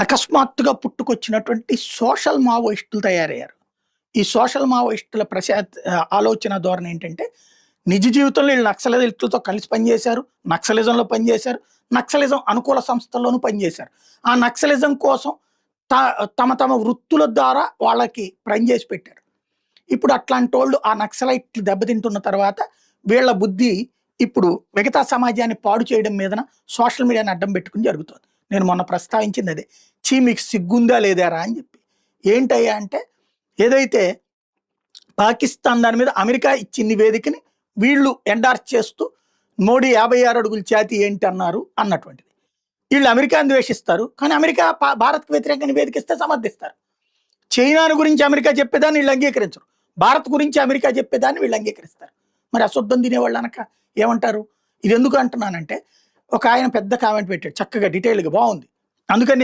అకస్మాత్తుగా పుట్టుకొచ్చినటువంటి సోషల్ మావోయిస్టులు తయారయ్యారు. ఈ సోషల్ మావోయిస్టుల ప్రశా ఆలోచన ధోరణి ఏంటంటే నిజ జీవితంలో వీళ్ళు నక్సలిజంతో కలిసి పనిచేశారు నక్సలిజంలో పనిచేశారు నక్సలిజం అనుకూల సంస్థల్లోనూ పనిచేశారు. ఆ నక్సలిజం కోసం త- తమ తమ వృత్తుల ద్వారా వాళ్ళకి పనిచేసి పెట్టారు. ఇప్పుడు అట్లాంటి వాళ్ళు ఆ నక్సలైట్లు దెబ్బతింటున్న తర్వాత వీళ్ళ బుద్ధి ఇప్పుడు మిగతా సమాజాన్ని పాడు చేయడం మీదన సోషల్ మీడియాని అడ్డం పెట్టుకుని జరుగుతుంది. నేను మొన్న ప్రస్తావించింది అదే. చీ మీకు సిగ్గుందా లేదారా అని చెప్పి. ఏంటయ్యా అంటే ఏదైతే పాకిస్తాన్ దాని మీద అమెరికా ఇచ్చిన నివేదికని వీళ్ళు ఎండార్స్ చేస్తూ మోడీ యాభై ఆరు అడుగుల ఛాతి ఏంటి అన్నారు అన్నటువంటిది. వీళ్ళు అమెరికాను ద్వేషిస్తారు కానీ అమెరికా పా- భారత్కు వ్యతిరేకంగా నివేదికిస్తే సమర్థిస్తారు. చైనాను గురించి అమెరికా చెప్పేదాన్ని వీళ్ళు అంగీకరించరు. భారత్ గురించి అమెరికా చెప్పేదాన్ని వీళ్ళు అంగీకరిస్తారు. మరి అశుద్ధం తినేవాళ్ళు అనక ఏమంటారు? ఇది ఎందుకు అంటున్నానంటే ఒక ఆయన పెద్ద కామెంట్ పెట్టాడు. చక్కగా డీటెయిల్గా బాగుంది. అందుకని